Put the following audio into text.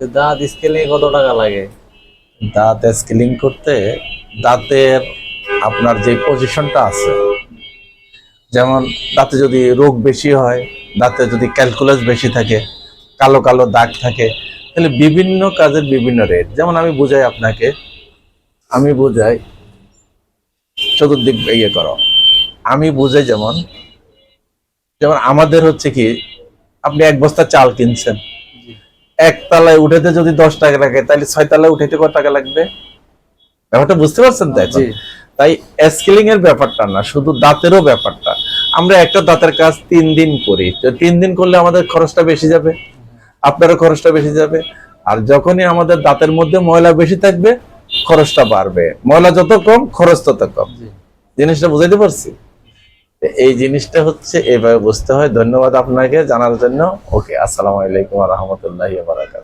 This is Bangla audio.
দাঁত স্কেলিং কত টাকা লাগে? দাঁত স্কেলিং করতে দাঁতের আপনার যে পজিশনটা আছে, যেমন দাঁতে যদি রোগ বেশি হয়, দাঁতে যদি ক্যালকুলাস বেশি থাকে, কালো কালো দাগ থাকে, তাহলে বিভিন্ন কাজের বিভিন্ন রেট যেমন আমি বুঝাই আপনাকে, আমি বুঝাই, চতুর্দিক ইয়ে করো। আমি বুঝাই যেমন যেমন আমাদের হচ্ছে কি, আপনি এক বস্তা চাল কিনছেন এক তলায় উঠেতে যদি দশ টাকা লাগে তাহলে ছয় তলায় উঠাইতে কত টাকা লাগবে? ব্যাপারটা বুঝতে পারছেন তো এখন? জি। তাই স্কেলিং এর ব্যাপারটা না শুধু দাঁতেরও ব্যাপারটা। আমরা একটা দাঁতের কাজ তিন দিন করি তো তিন দিন করলে আমাদের খরচটা বেশি যাবে আপনারও খরচটা বেশি যাবে আর যখনই আমাদের দাঁতের মধ্যে ময়লা বেশি থাকবে খরচটা বাড়বে। ময়লা যত কম খরচ তত কম। জিনিসটা বুঝাইতে পারছি? এই জিনিসটা হচ্ছে এইভাবে বুঝতে হয়। ধন্যবাদ আপনাকে জানার জন্য। ওকে, আসসালামু আলাইকুম রহমতুল্লাহ বারাকাত